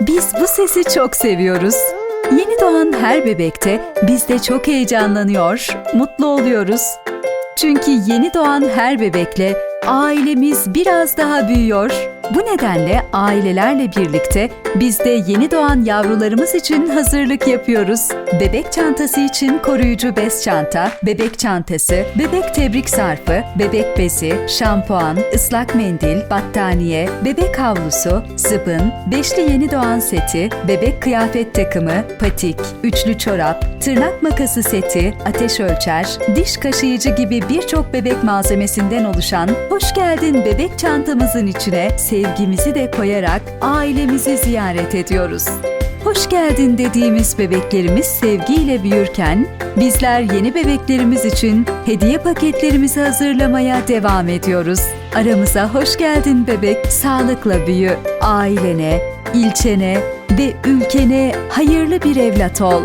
Biz bu sesi çok seviyoruz. Yeni doğan her bebekte biz de çok heyecanlanıyor, mutlu oluyoruz. Çünkü yeni doğan her bebekle ailemiz biraz daha büyüyor. Bu nedenle ailelerle birlikte biz de yeni doğan yavrularımız için hazırlık yapıyoruz. Bebek çantası için koruyucu bez çanta, bebek çantası, bebek tebrik sarfı, bebek bezi, şampuan, ıslak mendil, battaniye, bebek havlusu, zıbın, beşli yeni doğan seti, bebek kıyafet takımı, patik, üçlü çorap, tırnak makası seti, ateş ölçer, diş kaşıyıcı gibi birçok bebek malzemesinden oluşan hoş geldin bebek çantamızın içine sevgimizi de koyarak ailemizi ziyaret ediyoruz. Hoş geldin dediğimiz bebeklerimiz sevgiyle büyürken bizler yeni bebeklerimiz için hediye paketlerimizi hazırlamaya devam ediyoruz. Aramıza hoş geldin bebek, sağlıkla büyü, ailene, ilçene ve ülkene hayırlı bir evlat ol.